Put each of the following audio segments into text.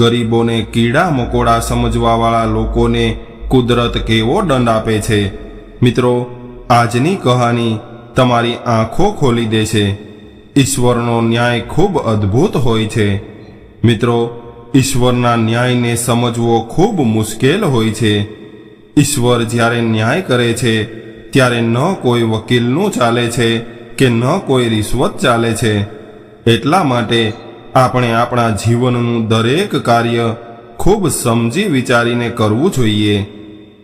ગરીબોને કીડા મકોડા સમજવાવાળા લોકોને કુદરત કેવો દંડ આપે છે? મિત્રો, આજની કહાની તમારી આંખો ખોલી દેશે ઈશ્વરનો ન્યાય ખૂબ અદ્ભુત હોય છે. મિત્રો, ઈશ્વરના ન્યાયને સમજવો ખૂબ મુશ્કેલ હોય છે. ઈશ્વર જ્યારે ન્યાય કરે છે, ત્યારે ન કોઈ વકીલનું ચાલે છે કે ન કોઈ રિશ્વત ચાલે છે. એટલા માટે આપણે આપણા જીવનનું દરેક કાર્ય ખૂબ સમજી વિચારીને કરવું જોઈએ.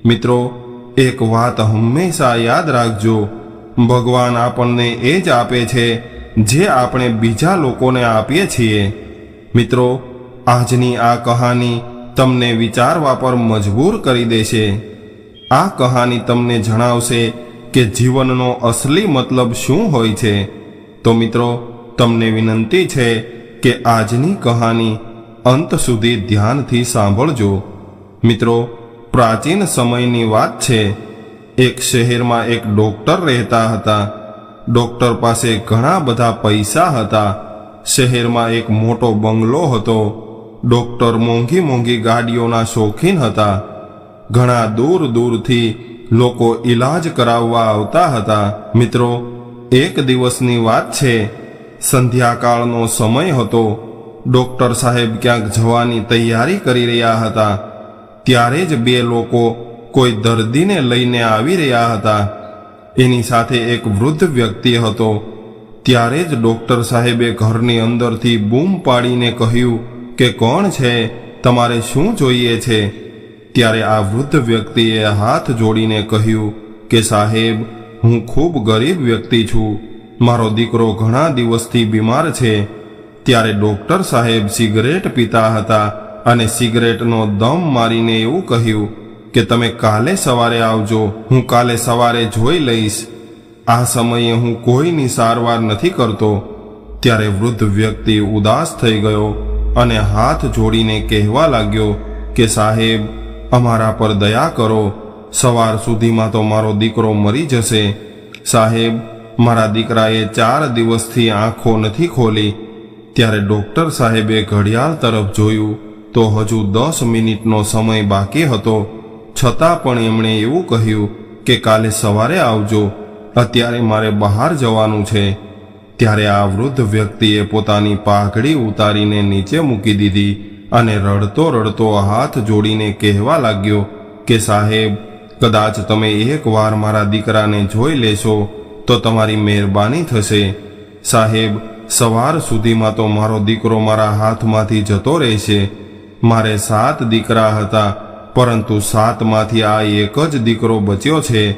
મિત્રો, એક વાત હંમેશા યાદ રાખજો. ભગવાન આપણને એ જ આપે છે જે આપણે બીજા લોકોને આપીએ છીએ. મિત્રો, આજની આ કહાની તમને વિચારવા પર મજબૂર કરી દેશે. આ કહાની તમને જણાવશે કે જીવનનો અસલી મતલબ શું હોય છે. તો મિત્રો, તમને વિનંતી છે કે આજની કહાની અંત સુધી ધ્યાનથી સાંભળજો. મિત્રો, પ્રાચીન સમયની વાત છે, એક શહેરમાં એક ડોક્ટર રહેતા હતા. ડોક્ટર પાસે ઘણા બધા પૈસા હતા. શહેરમાં એક મોટો બંગલો હતો. ડોક્ટર મોંઘી મોંઘી ગાડીઓના શોખીન હતા. ઘણા દૂર દૂરથી લોકો ઈલાજ કરાવવા આવતા હતા. મિત્રો, એક દિવસની વાત છે સંધ્યાકાળનો સમય હતો. ડોક્ટર સાહેબ ક્યાંક જવાની તૈયારી કરી રહ્યા હતા. ત્યારે જ બે લોકો કોઈ દર્દીને લઈને આવી રહ્યા હતા. એની સાથે એક વૃદ્ધ વ્યક્તિ હતો. ત્યારે જ ડોક્ટર સાહેબે ઘરની અંદરથી બૂમ પાડીને કહ્યું કે, કોણ છે? તમારે શું જોઈએ છે? ત્યારે આ વૃદ્ધ વ્યક્તિએ હાથ જોડીને કહ્યું કે, સાહેબ, હું ખૂબ ગરીબ વ્યક્તિ છું. મારો દીકરો ઘણા દિવસથી બીમાર છે. ત્યારે ડોક્ટર સાહેબ સિગરેટ પીતા હતા અને સિગરેટનો દમ મારીને એવું કહ્યું કે તમે કાલે સવારે આવજો, હું કાલે સવારે જોઈ લઈશ. આ સમયે હું કોઈની સારવાર નથી કરતો. ત્યારે વૃદ્ધ વ્યક્તિ ઉદાસ થઈ ગયો અને હાથ જોડીને કહેવા લાગ્યો કે સાહેબ, અમારા પર દયા કરો. સવાર સુધીમાં તો મારો દીકરો મરી જશે. સાહેબ મારા દીકરાએ ચાર દિવસથી આંખો નથી ખોલી. ત્યારે ડોક્ટર સાહેબે ઘડિયાળ તરફ જોયું તો હજુ દસ મિનિટનો સમય બાકી હતો. છતાં પણ એમણે એવું કહ્યું કે કાલે સવારે આવજો, અત્યારે મારે બહાર જવાનું છે. ત્યારે આ વૃદ્ધ વ્યક્તિએ પોતાની પાઘડી ઉતારીને નીચે મૂકી દીધી અને રડતો રડતો હાથ જોડીને કહેવા લાગ્યો કે સાહેબ, કદાચ તમે એકવાર મારા દીકરાને જોઈ લેશો. તો તમારી મહેરબાની થશે. સાહેબ, સવાર સુધીમાં તો મારો દીકરો મારા હાથમાંથી જતો રહેશે. મારે સાત દીકરા હતા, પરંતુ સાતમાંથી આ એક જ દીકરો બચ્યો છે.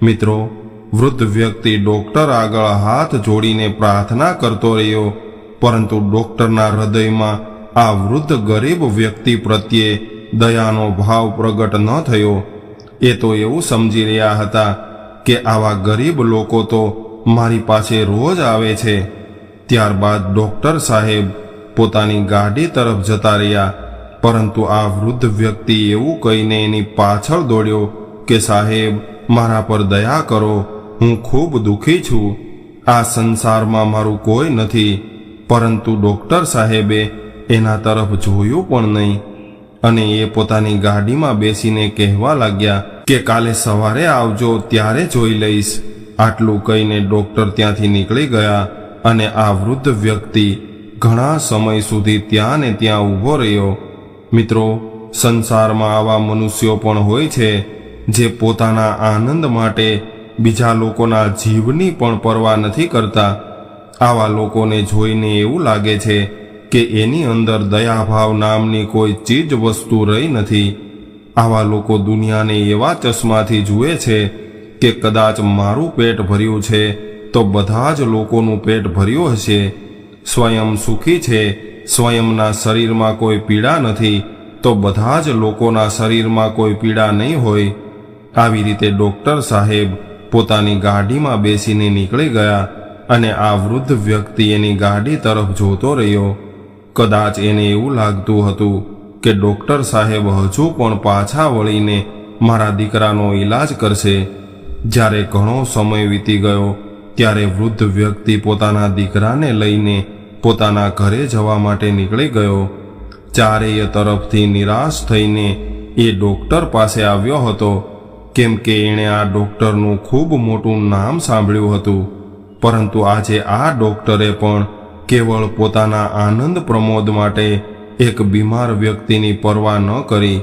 મિત્રો, વૃદ્ધ વ્યક્તિ ડોક્ટર આગળ હાથ જોડીને પ્રાર્થના કરતો રહ્યો, પરંતુ ડોક્ટરના હૃદયમાં આ વૃદ્ધ ગરીબ વ્યક્તિ પ્રત્યે દયાનો ભાવ પ્રગટ ન થયો. એ તો એવું સમજી રહ્યા હતા કે આવા ગરીબ લોકો તો મારી પાસે રોજ આવે છે. ત્યારબાદ ડોક્ટર સાહેબ પોતાની ગાડી તરફ જતા રહ્યા, પરંતુ આ વૃદ્ધ વ્યક્તિ એવું કહીને એની પાછળ દોડ્યો કે, સાહેબ, મારા પર દયા કરો, હું ખૂબ દુઃખી છું. આ સંસારમાં મારું કોઈ નથી, પરંતુ ડોક્ટર સાહેબે એના તરફ જોયું પણ નહીં. અને એ પોતાની ગાડીમાં બેસીને કહેવા લાગ્યા કે કાલે સવારે આવજો, ત્યારે જોઈ લઈશ. આટલું કહીને ડોક્ટર ત્યાંથી નીકળી ગયા અને આ વૃદ્ધ વ્યક્તિ ઘણા સમય સુધી ત્યાં ને ત્યાં ઊભો રહ્યો. મિત્રો, સંસારમાં આવા મનુષ્યો પણ હોય છે, જે પોતાના આનંદ માટે બીજા લોકોના જીવની પણ પરવા નથી કરતા. આવા લોકોને જોઈને એવું લાગે છે કે એની અંદર દયાભાવ નામની કોઈ ચીજ વસ્તુ રહી નથી. આવા લોકો દુનિયાને એવા ચશ્માથી જુએ છે કે કદાચ મારું પેટ ભર્યું છે તો બધા જ લોકોનું પેટ ભર્યું હશે. સ્વયં સુખી છે, સ્વયંના શરીરમાં કોઈ પીડા નથી, તો બધા જ લોકોના શરીરમાં કોઈ પીડા નહીં હોય. આવી રીતે ડૉક્ટર સાહેબ પોતાની ગાડીમાં બેસીને નીકળી ગયા અને આ વૃદ્ધ વ્યક્તિ એની ગાડી તરફ જોતો રહ્યો. કદાચ એને એવું લાગતું હતું કે ડોક્ટર સાહેબ હજુ પણ પાછા વળીને મારા દીકરાનો ઈલાજ કરશે. જ્યારે ઘણો સમય વીતી ગયો, ત્યારે વૃદ્ધ વ્યક્તિ પોતાના દીકરાને લઈને પોતાના ઘરે જવા માટે નીકળી ગયો. ચારેય તરફથી નિરાશ થઈને એ ડોક્ટર પાસે આવ્યો હતો, કેમ કે એણે આ ડોક્ટરનું ખૂબ મોટું નામ સાંભળ્યું હતું. પરંતુ આજે આ ડોક્ટરે પણ કેવળ પોતાના આનંદ પ્રમોદ માટે એક બીમાર વ્યક્તિની પરવા ન કરી.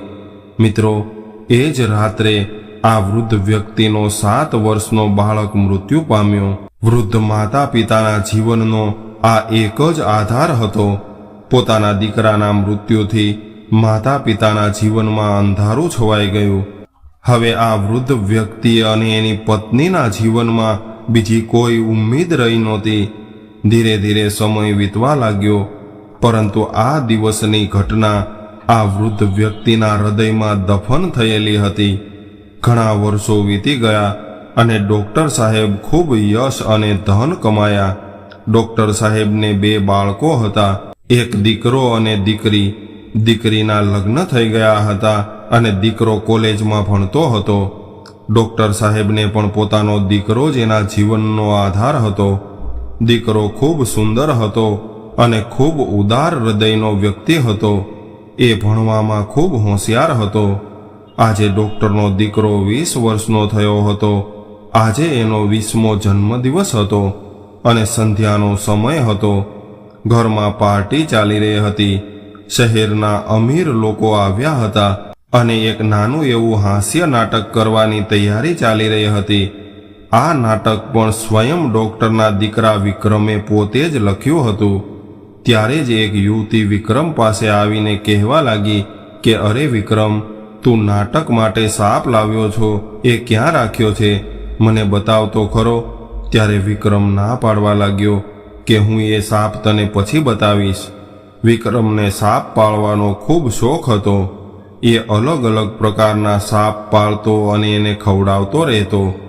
મિત્રો, એ જ રાત્રે આ વૃદ્ધ વ્યક્તિનો સાત વર્ષનો બાળક મૃત્યુ પામ્યો. વૃદ્ધ માતા પિતાના જીવનનો આ એક જ આધાર હતો. પોતાના દીકરાના મૃત્યુથી માતા પિતાના જીવનમાં અંધારું છવાઈ ગયું. હવે આ વૃદ્ધ વ્યક્તિ અને એની પત્નીના જીવનમાં બીજી કોઈ ઉમ્મીદ રહી નહોતી. ધીરે ધીરે સમય વીતવા લાગ્યો. પરંતુ આ દિવસની ઘટના આ વૃદ્ધ વ્યક્તિના હૃદયમાં દફન થયેલી હતી. ઘણા વર્ષો વીતી ગયા અને ડોક્ટર સાહેબ ખૂબ યશ અને ધન કમાયા. ડોક્ટર સાહેબને બે બાળકો હતા, એક દીકરો અને દીકરી. દીકરીના લગ્ન થઈ ગયા હતા અને દીકરો કોલેજમાં ભણતો હતો. ડોક્ટર સાહેબને પણ પોતાનો દીકરો જ એના જીવનનો આધાર હતો. દીકરો ખૂબ સુંદર હતો અને ખૂબ ઉદાર હૃદયનો વ્યક્તિ હતો, એ ભણવામાં ખૂબ હોશિયાર હતો. આજે ડૉક્ટરનો દીકરો વીસ વર્ષનો થયો હતો. આજે એનો વીસમો જન્મદિવસ હતો અને સંધ્યાનો સમય હતો. ઘરમાં પાર્ટી ચાલી રહી હતી. શહેરના અમીર લોકો આવ્યા હતા અને એક નાનું એવું હાસ્ય નાટક કરવાની તૈયારી ચાલી રહી હતી. આ નાટક પણ સ્વયં ડૉક્ટરના દીકરા વિક્રમે પોતે જ લખ્યું હતું. ત્યારે જ એક યુવતી વિક્રમ પાસે આવીને કહેવા લાગી કે, અરે વિક્રમ, તું નાટક માટે સાપ લાવ્યો છો, એ ક્યાં રાખ્યો છે? મને બતાવતો ખરો. ત્યારે વિક્રમ ના પાડવા લાગ્યો કે, હું એ સાપ તને પછી બતાવીશ. વિક્રમને સાપ પાળવાનો ખૂબ શોખ હતો. એ અલગ અલગ પ્રકારના સાપ પાળતો અને એને ખવડાવતો રહેતો.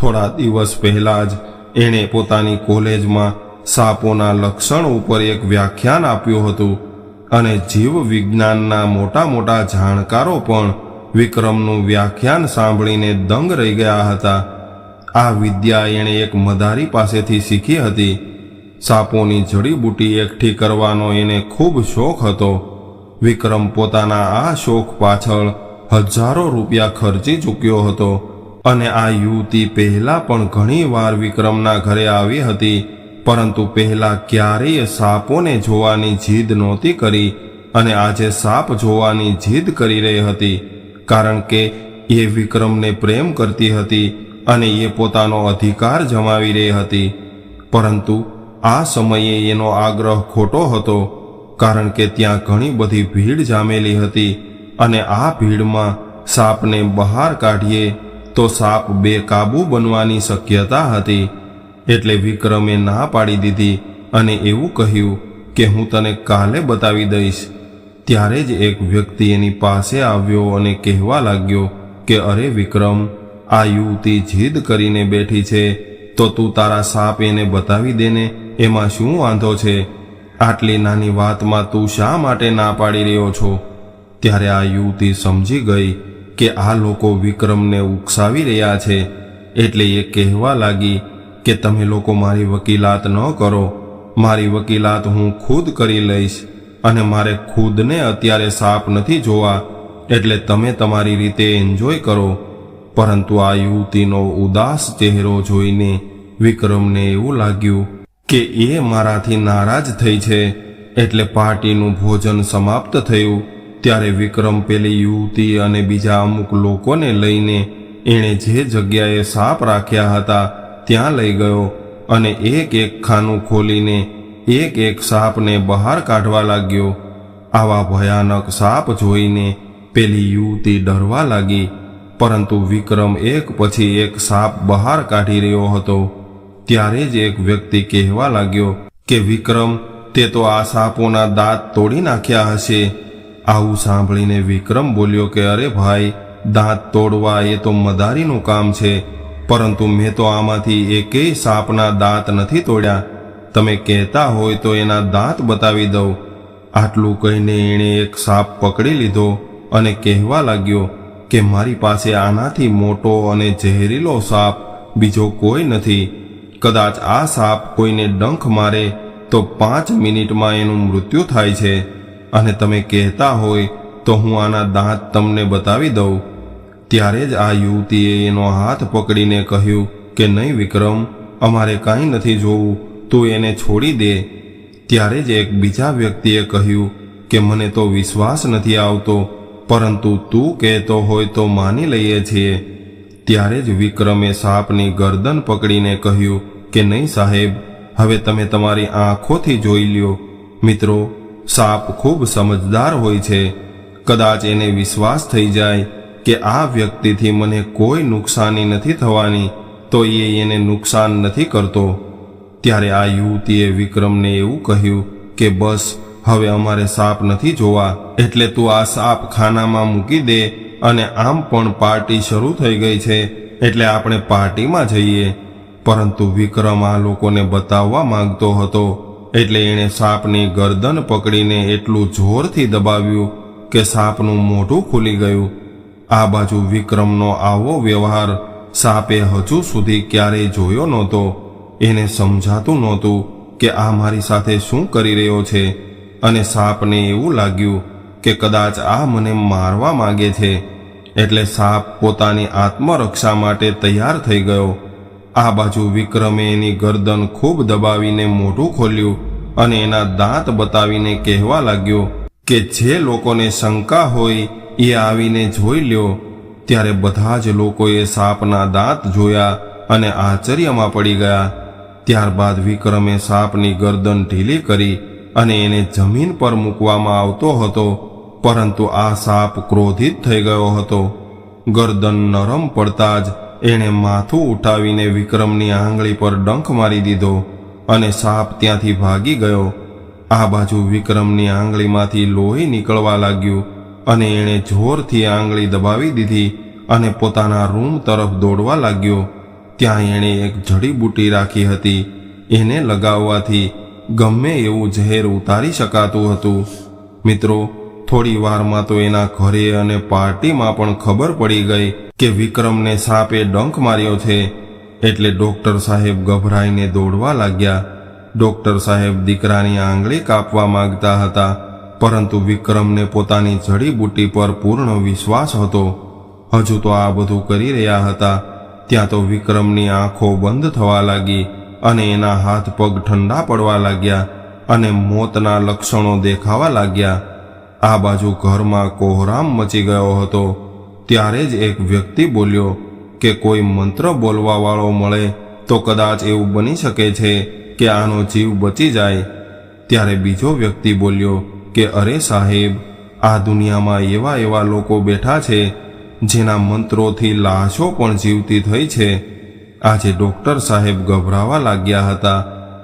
થોડા દિવસ પહેલાં જ એણે પોતાની કોલેજમાં સાપોના લક્ષણ ઉપર એક વ્યાખ્યાન આપ્યું હતું અને જીવ વિજ્ઞાનના મોટા મોટા જાણકારો પણ વિક્રમનું વ્યાખ્યાન સાંભળીને દંગ રહી ગયા હતા. આ વિદ્યા એણે એક મદારી પાસેથી શીખી હતી. સાપોની જડીબૂટી એકઠી કરવાનો એને ખૂબ શોખ હતો. વિક્રમ પોતાના આ શોખ પાછળ હજારો રૂપિયા ખર્ચી ચૂક્યો હતો અને આ યુવતી પહેલાં પણ ઘણીવાર વિક્રમના ઘરે આવી હતી. પરંતુ પહેલા ક્યારેય સાપોને જોવાની જીદ નહોતી કરી અને આજે સાપ જોવાની જીદ કરી રહી હતી, કારણ કે એ વિક્રમને પ્રેમ કરતી હતી અને એ પોતાનો અધિકાર જમાવી રહી હતી. પરંતુ આ સમયે એનો આગ્રહ ખોટો હતો, કારણ કે ત્યાં ઘણી બધી ભીડ જામેલી હતી અને આ ભીડમાં સાપને બહાર કાઢીએ તો સાપ બેકાબૂ બનવાની શક્યતા હતી. એટલે વિક્રમે ના પાડી દીધી અને એવું કહ્યું કે હું તને કાલે બતાવી દઈશ. ત્યારે જ એક વ્યક્તિ એની પાસે આવ્યો અને કહેવા લાગ્યો કે, અરે વિક્રમ, આ યુવતી જીદ કરીને બેઠી છે, તો તું તારા સાપ એને બતાવી દેને એમાં શું વાંધો છે? આટલી નાની વાતમાં તું શા માટે ના પાડી રહ્યો છો? ત્યારે આ યુવતી સમજી ગઈ કે આ લોકો વિક્રમને ઉકસાવી રહ્યા છે, એટલે એ કહેવા લાગી કે તમે લોકો મારી વકીલાત ન કરો. મારી વકીલાત હું ખુદ કરી લઈશ અને મારે ખુદને અત્યારે સાપ નથી જોવા, એટલે તમે તમારી રીતે એન્જોય કરો. પરંતુ આ યુવતીનો ઉદાસ ચહેરો જોઈને વિક્રમને એવું લાગ્યું કે એ મારાથી નારાજ થઈ છે. એટલે પાર્ટીનું ભોજન સમાપ્ત થયું. ત્યારે વિક્રમ પેલી યુવતી અને બીજા અમુક લોકોને લઈને એણે જે જગ્યાએ સાપ રાખ્યા હતા ત્યાં લઈ ગયો અને એક એક ખાનું ખોલીને એક એક સાપને બહાર કાઢવા લાગ્યો. આવા ભયાનક સાપ જોઈને પેલી યુવતી ડરવા લાગી, પરંતુ વિક્રમ એક પછી એક સાપ બહાર કાઢી રહ્યો હતો. ત્યારે જ એક વ્યક્તિ કહેવા લાગ્યો કે, વિક્રમ, તે તો આ સાપોના દાંત તોડી નાખ્યા હશે. આવું સાંભળીને વિક્રમ બોલ્યો કે, અરે ભાઈ, દાંત તોડવા એ તો મદારીનું કામ છે. પરંતુ મેં તો આમાંથી એકેય સાપના દાંત નથી તોડ્યા. તમે કહેતા હોય તો એના દાંત બતાવી દઉં. આટલું કહીને એણે એક સાપ પકડી લીધો અને કહેવા લાગ્યો કે મારી પાસે આનાથી મોટો અને ઝેરીલો સાપ બીજો કોઈ નથી. કદાચ આ સાપ કોઈને ડંખ મારે તો પાંચ મિનિટમાં એનું મૃત્યુ થાય છે. અને તમે કહેતા હોય તો હું આના દાંત તમને બતાવી દઉં. ત્યારે જ આ યુવતીએ એનો હાથ પકડીને કહ્યું કે, નહીં વિક્રમ, અમારે કાંઈ નથી જોવું, તું એને છોડી દે. ત્યારે જ એક બીજા વ્યક્તિએ કહ્યું કે, મને તો વિશ્વાસ નથી આવતો, પરંતુ તું કહેતો હોય તો માની લઈએ છીએ. ત્યારે જ વિક્રમે સાપની ગરદન પકડીને કહ્યું કે, નહીં સાહેબ, હવે તમે તમારી આંખોથી જોઈ લ્યો. મિત્રો, સાપ ખૂબ સમજદાર હોય છે. કદાચ એને વિશ્વાસ થઈ જાય કે આ વ્યક્તિથી મને કોઈ નુકસાની નથી થવાની, તો એ એને નુકસાન નથી કરતો. ત્યારે આ યુવતીએ વિક્રમને એવું કહ્યું કે, બસ, હવે અમારે સાપ નથી જોવા, એટલે તું આ સાપ ખાનામાં મૂકી દે અને આમ પણ પાર્ટી શરૂ થઈ ગઈ છે, એટલે આપણે પાર્ટીમાં જઈએ. પરંતુ વિક્રમ આ લોકોને બતાવવા માંગતો હતો, એટલે એણે સાપની ગરદન પકડીને એટલું જોરથી દબાવ્યું કે સાપનું મોઢું ખુલી ગયું. આ બાજુ વિક્રમનો આવો વ્યવહાર સાપે હજુ સુધી ક્યારેય જોયો નહોતો. એને સમજાતું નહોતું કે આ મારી સાથે શું કરી રહ્યો છે અને સાપને એવું લાગ્યું કે કદાચ આ મને મારવા માગે છે. એટલે સાપ પોતાની આત્મરક્ષા માટે તૈયાર થઈ ગયો. આ બાજુ વિક્રમે એની ગરદન ખૂબ દબાવીને મોઢું ખોલ્યું અને એના દાંત બતાવીને કહેવા લાગ્યો કે જે લોકોને શંકા હોય એ આવીને જોઈ લ્યો. ત્યારે બધા જ લોકોએ સાપના દાંત જોયા અને આશ્ચર્યમાં પડી ગયા. ત્યારબાદ વિક્રમે સાપની ગરદન ઢીલી કરી અને એને જમીન પર મૂકવામાં આવતો હતો, પરંતુ આ સાપ ક્રોધિત થઈ ગયો હતો. ગરદન નરમ પડતા જ એણે માથું ઉઠાવીને વિક્રમની આંગળી પર ડંખ મારી દીધો અને સાપ ત્યાંથી ભાગી ગયો. આ બાજુ વિક્રમની આંગળીમાંથી લોહી નીકળવા લાગ્યું અને એણે જોરથી આંગળી દબાવી દીધી અને પોતાના રૂમ તરફ દોડવા લાગ્યો. ત્યાં એણે એક જડીબૂટી રાખી હતી. એને લગાવવાથી ગમે એવું ઝેર ઉતારી શકાતું હતું. મિત્રો, થોડી વારમાં તો એના ઘરે અને પાર્ટીમાં પણ ખબર પડી ગઈ કે વિક્રમને સાપે ડંખ માર્યો છે. એટલે ડોક્ટર સાહેબ ગભરાઈને દોડવા લાગ્યા. ડોક્ટર સાહેબ દીકરાની આંગળી કાપવા માંગતા હતા. પરંતુ વિક્રમને પોતાની જડીબુટ્ટી પર પૂર્ણ વિશ્વાસ હતો. હજુ તો આ બધું કરી રહ્યા હતા. ત્યાં તો વિક્રમની આંખો બંધ થવા લાગી અને એના હાથ પગ ઠંડા પડવા લાગ્યા અને મોતના લક્ષણો દેખાવા લાગ્યા. આ બાજુ ઘરમાં કોહરામ મચી ગયો હતો. ત્યારે જ એક વ્યક્તિ બોલ્યો કે કોઈ મંત્ર બોલવાવાળો મળે તો કદાચ એવું બની શકે છે કે આનો જીવ બચી જાય. ત્યારે બીજો વ્યક્તિ બોલ્યો કે અરે સાહેબ, આ દુનિયામાં એવા એવા લોકો બેઠા છે, જેના મંત્રોથી લાશો પણ જીવતી થઈ છે. આજે ડોક્ટર સાહેબ ગભરાવા લાગ્યા હતા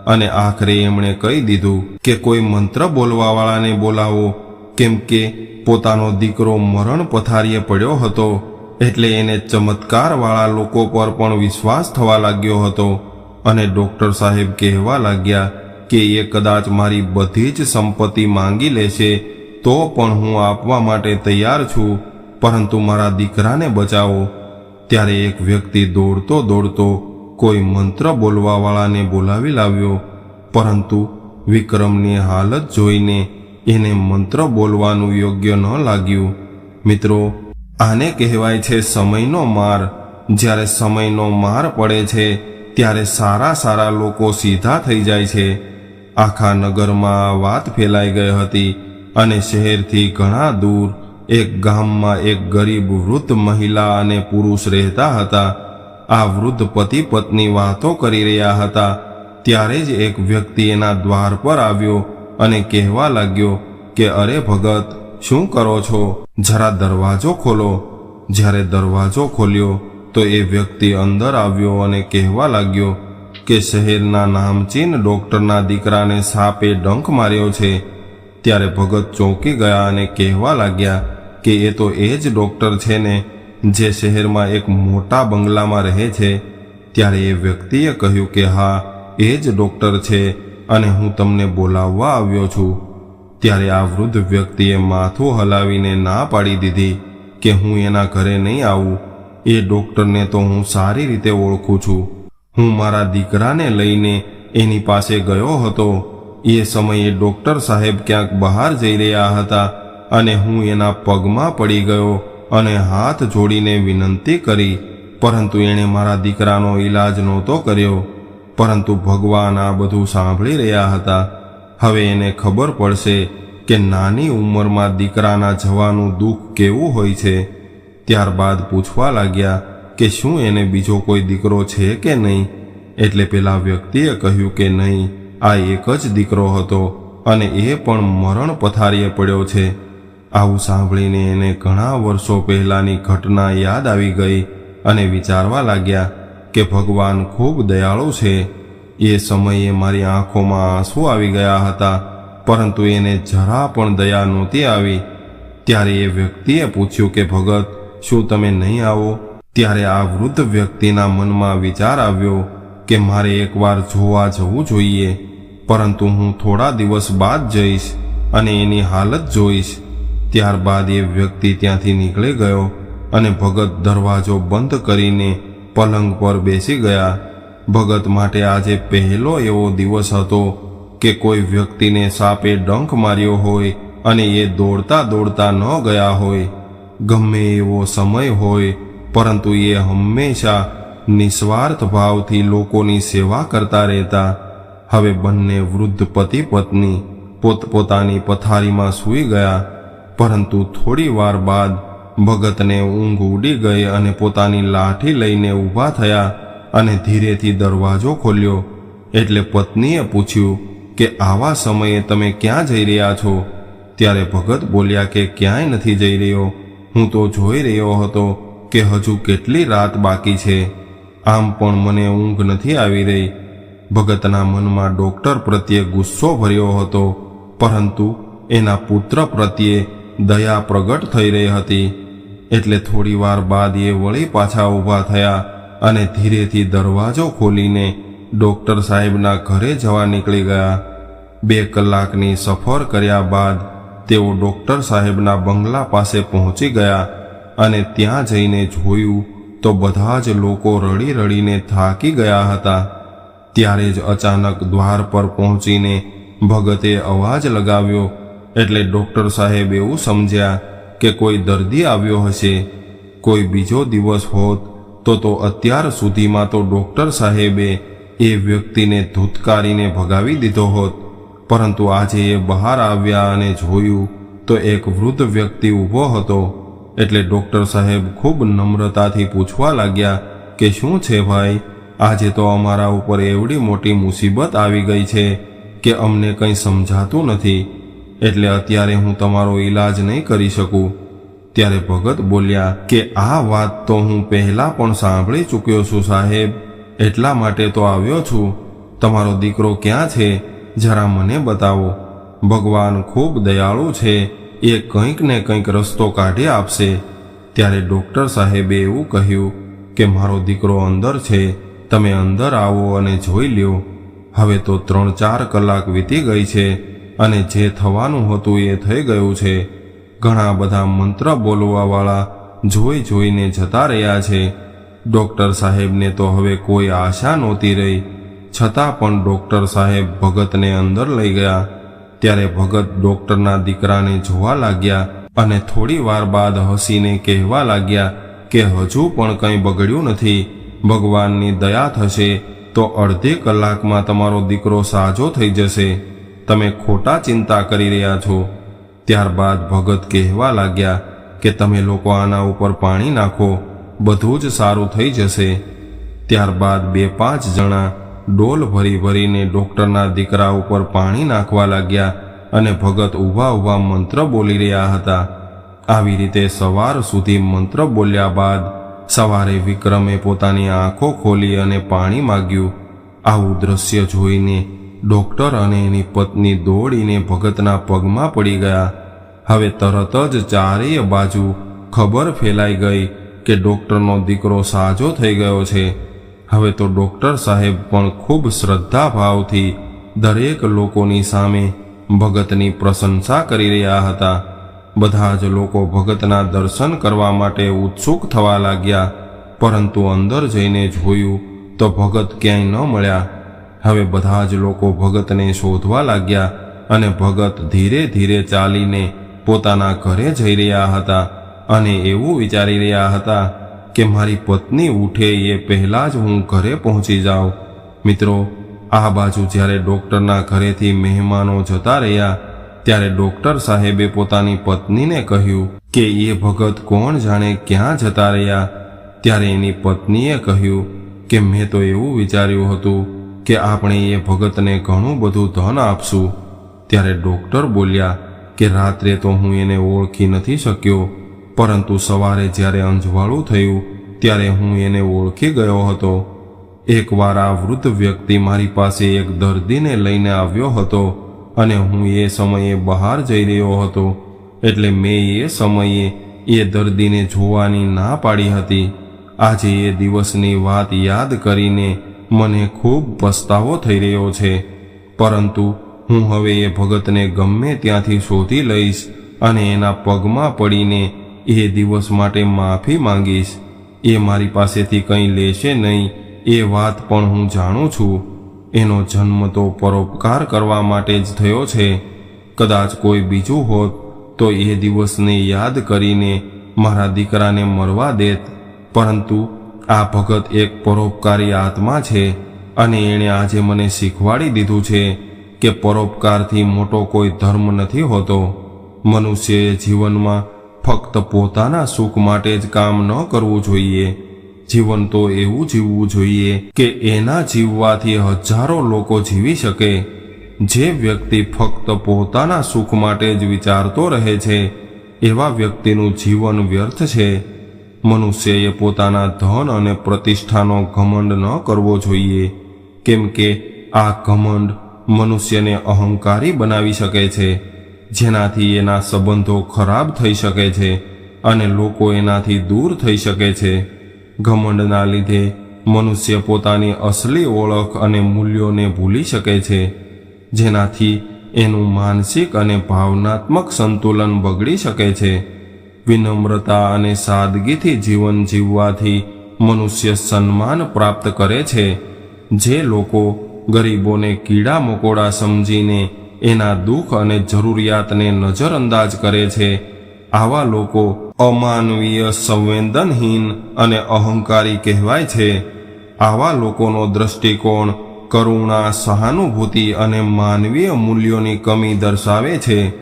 અને આખરે એમણે કહી દીધું કે કોઈ મંત્ર બોલવાવાળાને બોલાવો, કેમ કે પોતાનો દીકરો મરણ પથારીએ પડ્યો હતો, એટલે એને ચમત્કારવાળા લોકો પર પણ વિશ્વાસ થવા લાગ્યો હતો. અને ડોક્ટર સાહેબ કહેવા લાગ્યા કે એ કદાચ મારી બધી જ સંપત્તિ માંગી લેશે, તો પણ હું આપવા માટે તૈયાર છું. પરંતુ મારા દીકરાને બચાવો. ત્યારે એક વ્યક્તિ દોડતો દોડતો કોઈ મંત્ર બોલવાવાળાને બોલાવી લાવ્યો. પરંતુ વિક્રમની હાલત જોઈને એને મંત્ર બોલવાનું યોગ્ય ન લાગ્યું. મિત્રો, આને કહેવાય છે સમયનો માર. જ્યારે સમયનો માર પડે છે, ત્યારે સારા સારા લોકો સીધા થઈ જાય છે. આખા નગરમાં વાત ફેલાઈ ગઈ હતી અને શહેરથી ઘણા દૂર એક ગામમાં એક ગરીબ વૃદ્ધ મહિલા અને પુરુષ રહેતા હતા. આ વૃદ્ધ પતિ પત્ની વાતો કરી રહ્યા હતા. ત્યારે જ એક વ્યક્તિ એના દ્વાર પર આવ્યો અને કહેવા લાગ્યો કે, અરે ભગત, શું કરો છો? જરા દરવાજો ખોલો. જ્યારે દરવાજો ખોલ્યો, તો એ વ્યક્તિ અંદર આવ્યો અને કહેવા લાગ્યો કે શહેરના નામચીન ડોક્ટરના દીકરાને સાપે ડંખ માર્યો છે. ત્યારે ભગત ચોંકી ગયા અને કહેવા લાગ્યા કે એ તો એ જ ડોક્ટર છે ને, જે શહેરમાં એક મોટા બંગલામાં રહે છે. ત્યારે એ વ્યક્તિએ કહ્યું કે હા, એ જ ડોક્ટર છે અને હું તમને બોલાવવા આવ્યો છું. ત્યારે આ વૃદ્ધ વ્યક્તિએ માથું હલાવીને ના પાડી દીધી કે હું એના ઘરે નહીં આવું. એ ડોક્ટરને તો હું સારી રીતે ઓળખું છું. હું મારા દીકરાને લઈને એની પાસે ગયો હતો. એ સમયે ડોક્ટર સાહેબ ક્યાંક બહાર જઈ રહ્યા હતા અને હું એના પગમાં પડી ગયો અને હાથ જોડીને વિનંતી કરી, પરંતુ એણે મારા દીકરાનો ઈલાજ નહોતો કર્યો, પરંતુ ભગવાન આ બધું સાંભળી રહ્યા હતા. હવે એને ખબર પડશે કે નાની ઉંમરમાં દીકરાના જવાનું દુઃખ કેવું હોય છે. ત્યારબાદ પૂછવા લાગ્યા કે શું એને બીજો કોઈ દીકરો છે કે નહીં? એટલે પેલા વ્યક્તિએ કહ્યું કે નહીં, આ એક જ દીકરો હતો અને એ પણ મરણ પથારીએ પડ્યો છે. આવું સાંભળીને એને ઘણા વર્ષો પહેલાની ઘટના યાદ આવી ગઈ અને વિચારવા લાગ્યા કે ભગવાન ખૂબ દયાળુ છે. એ સમયે મારી આંખોમાં આંસુ આવી ગયા હતા, પરંતુ એને જરા પણ દયા નહોતી આવી. ત્યારે એ વ્યક્તિએ પૂછ્યું કે ભગત, શું તમે નહીં આવો? ત્યારે આ વૃદ્ધ વ્યક્તિના મનમાં વિચાર આવ્યો કે મારે એકવાર જોવા જવું જોઈએ, પરંતુ હું થોડા દિવસ બાદ જઈશ અને એની હાલત જોઈશ. ત્યારબાદ એ વ્યક્તિ ત્યાંથી નીકળી ગયો અને ભગત દરવાજો બંધ કરીને પલંગ પર બેસી ગયા. ભગત માટે આજે પહેલો એવો દિવસ હતો કે કોઈ વ્યક્તિને સાપે ડંખ માર્યો હોય અને એ દોડતા દોડતા ન ગયા હોય. ગમે એવો સમય હોય પરંતુ એ હંમેશા નિસ્વાર્થ ભાવથી લોકોની સેવા કરતા રહેતા. હવે બંને વૃદ્ધ પતિ પત્ની પોતપોતાની પથારીમાં સૂઈ ગયા, પરંતુ થોડી વાર બાદ ભગતને ઊંઘ ઉડી ગઈ અને પોતાની લાઠી લઈને ઊભા થયા અને ધીરેથી દરવાજો ખોલ્યો. એટલે પત્નીએ પૂછ્યું કે, આવા સમયે તમે ક્યાં જઈ રહ્યા છો? ત્યારે ભગત બોલ્યા કે, ક્યાંય નથી જઈ રહ્યો. હું તો જોઈ રહ્યો હતો કે હજુ કેટલી રાત બાકી છે? આમ પણ મને ઊંઘ નથી આવી રહી. ભગતના મનમાં ડોક્ટર પ્રત્યે ગુસ્સો ભર્યો હતો, પરંતુ એના પુત્ર પ્રત્યે દયા પ્રગટ થઈ રહી હતી. એટલે થોડી વાર બાદ એ વળી પાછા ઊભા થયા અને ધીરેથી દરવાજો ખોલીને ડોક્ટર સાહેબના ઘરે જવા નીકળી ગયા. બે કલાકની સફર કર્યા બાદ તેઓ ડોક્ટર સાહેબના બંગલા પાસે પહોંચી ગયા અને ત્યાં જઈને જોયું તો બધા જ લોકો રડી રડીને થાકી ગયા હતા. ત્યારે જ અચાનક દ્વાર પર પહોંચીને ભગતે અવાજ લગાવ્યો, એટલે ડૉક્ટર સાહેબ એવું સમજ્યા કે કોઈ દર્દી આવ્યો હશે. કોઈ બીજો દિવસ હોત તો તો અત્યાર સુધીમાં તો ડૉક્ટર સાહેબે એ વ્યક્તિને ધૂતકારીને ભગાવી દીધો હોત. પરંતુ આજે એ બહાર આવ્યા અને જોયું તો એક વૃદ્ધ વ્યક્તિ ઊભો હતો. એટલે ડૉક્ટર સાહેબ ખૂબ નમ્રતાથી પૂછવા લાગ્યા કે શું છે ભાઈ? આજે તો અમારા ઉપર એવડી મોટી મુસીબત આવી ગઈ છે કે અમને કંઈ સમજાતું નથી. એટલે અત્યારે હું તમારો ઈલાજ નહીં કરી શકું. ત્યારે ભગત બોલ્યા કે આ વાત તો હું પહેલાં પણ સાંભળી ચૂક્યો છું સાહેબ. એટલા માટે તો આવ્યો છું. તમારો દીકરો ક્યાં છે? જરા મને બતાવો. ભગવાન ખૂબ દયાળુ છે. એ કંઈક ને કંઈક રસ્તો કાઢી આપશે. ત્યારે ડૉક્ટર સાહેબે એવું કહ્યું કે, મારો દીકરો અંદર છે, તમે અંદર આવો અને જોઈ લ્યો. હવે તો ત્રણ ચાર કલાક વીતી ગઈ છે અને જે થવાનું હતું એ થઈ ગયું છે. ઘણા બધા મંત્ર બોલવાવાળા જોઈ જોઈને જતા રહ્યા છે. ડૉક્ટર સાહેબને તો હવે કોઈ આશા નહોતી રહી. છતાં પણ ડૉક્ટર સાહેબ ભગતને અંદર લઈ ગયા. ત્યારે ભગત ડૉક્ટરના દીકરાને જોવા લાગ્યા અને થોડી વાર બાદ હસીને કહેવા લાગ્યા કે હજુ પણ કંઈ બગડ્યું નથી, ભગવાનની દયા થશે તો અડધી કલાકમાં તમારો દીકરો સાજો થઈ જશે. તમે ખોટા ચિંતા કરી રહ્યા છો. ત્યારબાદ ભગત કહેવા લાગ્યા કે તમે લોકો આના ઉપર પાણી નાખો, બધું જ સારું થઈ જશે. ત્યારબાદ બે પાંચ જણા ડોલ ભરી ભરીને ડૉક્ટરના દીકરા ઉપર પાણી નાખવા લાગ્યા અને ભગત ઊભા ઊભા મંત્ર બોલી રહ્યા હતા. આવી રીતે સવાર સુધી મંત્ર બોલ્યા બાદ સવારે વિક્રમે પોતાની આંખો ખોલી અને પાણી માગ્યું. આવું દ્રશ્ય જોઈને ડૉક્ટર અને એની પત્ની દોડીને ભગતના પગમાં પડી ગયા. હવે તરત જ ચારેય બાજુ ખબર ફેલાઈ ગઈ કે ડૉક્ટરનો દીકરો સાજો થઈ ગયો છે. હવે તો ડૉક્ટર સાહેબ પણ ખૂબ શ્રદ્ધાભાવથી દરેક લોકોની સામે ભગતની પ્રશંસા કરી રહ્યા હતા. બધા જ લોકો ભગતના દર્શન કરવા માટે ઉત્સુક થવા લાગ્યા, પરંતુ અંદર જઈને જોયું તો ભગત ક્યાંય ન મળ્યા. હવે બધા જ લોકો ભગતને શોધવા લાગ્યા અને ભગત ધીરે ધીરે ચાલીને પોતાના ઘરે જઈ રહ્યા હતા અને એવું વિચારી રહ્યા હતા કે મારી પત્ની ઉઠે એ પહેલાં જ હું ઘરે પહોંચી જાઉં. મિત્રો, આ બાજુ જ્યારે ડૉક્ટરના ઘરેથી મહેમાનો જતા રહ્યા, ત્યારે ડૉક્ટર સાહેબે પોતાની પત્નીને કહ્યું કે એ ભગત કોણ જાણે ક્યાં જતા રહ્યા. ત્યારે એની પત્નીએ કહ્યું કે મેં તો એવું વિચાર્યું હતું કે આપણે એ ભગતને ઘણું બધું ધન આપશું. ત્યારે ડૉક્ટર બોલ્યા કે રાત્રે તો હું એને ઓળખી નથી શક્યો. પરંતુ સવારે જ્યારે અંજવાળું થયું, ત્યારે હું એને ઓળખી ગયો હતો. એકવાર આ વૃદ્ધ વ્યક્તિ મારી પાસે એક દર્દીને લઈને આવ્યો હતો અને હું એ સમયે બહાર જઈ રહ્યો હતો, એટલે મેં એ સમયે એ દર્દીને જોવાની ના પાડી હતી. આજે એ દિવસની વાત યાદ કરીને મને ખૂબ પસ્તાવો થઈ રહ્યો છે. પરંતુ હું હવે એ ભગતને ગમે ત્યાંથી શોધી લઈશ અને એના પગમાં પડીને એ દિવસ માટે માફી માંગીશ. એ મારી પાસેથી કંઈ લેશે નહીં. એ વાત પણ હું જાણું છું. એનો જન્મ તો પરોપકાર કરવા માટે જ થયો છે. કદાચ કોઈ બીજું હોત, તો એ દિવસને યાદ કરીને મારા દીકરાને મરવા દેત. પરંતુ આ ભગત એક પરોપકારી આત્મા છે અને એણે આજે મને શીખવાડી દીધું છે કે પરોપકારથી મોટો કોઈ ધર્મ નથી હોતો. મનુષ્યએ જીવનમાં ફક્ત પોતાના સુખ માટે જ કામ ન કરવું જોઈએ. જીવન તો એવું જીવવું જોઈએ કે એના જીવવાથી હજારો લોકો જીવી શકે. જે વ્યક્તિ ફક્ત પોતાના સુખ માટે જ વિચારતો રહે છે, એવા વ્યક્તિનું જીવન વ્યર્થ છે. મનુષ્યએ પોતાના ધન અને પ્રતિષ્ઠાનો ઘમંડ ન કરવો જોઈએ, કેમ કે આ ઘમંડ મનુષ્યને અહંકારી બનાવી શકે છે. જેનાથી એના સંબંધો ખરાબ થઈ શકે છે અને લોકો એનાથી દૂર થઈ શકે છે. ઘમંડના લીધે મનુષ્ય પોતાની અસલી ઓળખ અને મૂલ્યોને ભૂલી શકે છે, જેનાથી એનું માનસિક અને ભાવનાત્મક સંતુલન બગડી શકે છે. વિનમ્રતા અને સાદગીથી જીવન જીવવાથી મનુષ્ય સન્માન પ્રાપ્ત કરે છે. જે લોકો ગરીબોને કીડા મકોડા સમજીને એના દુઃખ અને જરૂરિયાતને નજરઅંદાજ કરે છે. આવા લોકો અમાનવીય સંવેદનહીન અને અહંકારી કહેવાય છે. આવા લોકોનો દ્રષ્ટિકોણ કરુણા, સહાનુભૂતિ અને માનવીય મૂલ્યોની કમી દર્શાવે છે.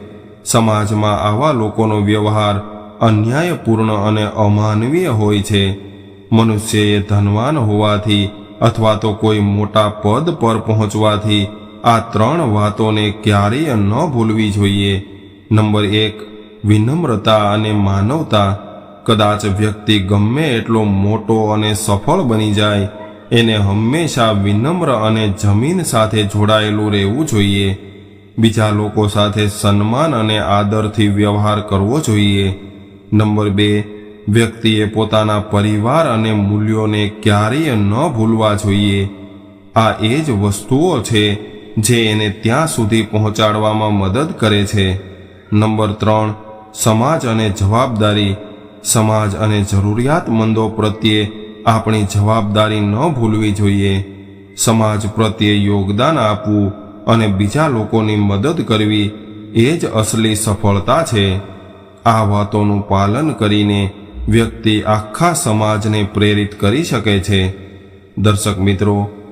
સમાજમાં આવા લોકોનો વ્યવહાર અન્યાયપૂર્ણ અને અમાનવીય હોય છે. મનુષ્યએ ધનવાન હોવાથી અથવા તો કોઈ મોટા પદ પર પહોંચવાથી આ ત્રણ વાતોને ક્યારેય ન ભૂલવી જોઈએ. નંબર એક, વિનમ્રતા અને માનવતા. કદાચ વ્યક્તિ ગમે એટલો મોટો અને સફળ બની જાય, એને હંમેશા વિનમ્ર અને જમીન સાથે જોડાયેલું રહેવું જોઈએ. બીજા લોકો સાથે સન્માન અને આદરથી વ્યવહાર કરવો જોઈએ. નંબર બે, વ્યક્તિએ પોતાના પરિવાર અને મૂલ્યોને ક્યારેય ન ભૂલવા જોઈએ. આ એ જ વસ્તુઓ છે જે એને ત્યાં સુધી પહોંચાડવામાં મદદ કરે છે. નંબર ત્રણ, સમાજ અને જવાબદારી. સમાજ અને જરૂરિયાતમંદો પ્રત્યે આપણી જવાબદારી ન ભૂલવી જોઈએ. સમાજ પ્રત્યે યોગદાન આપવું અને બીજા લોકોની મદદ કરવી એ જ અસલી સફળતા છે. આ વાતોનું પાલન કરીને વ્યક્તિ આખા સમાજને પ્રેરિત કરી શકે છે. દર્શક મિત્રો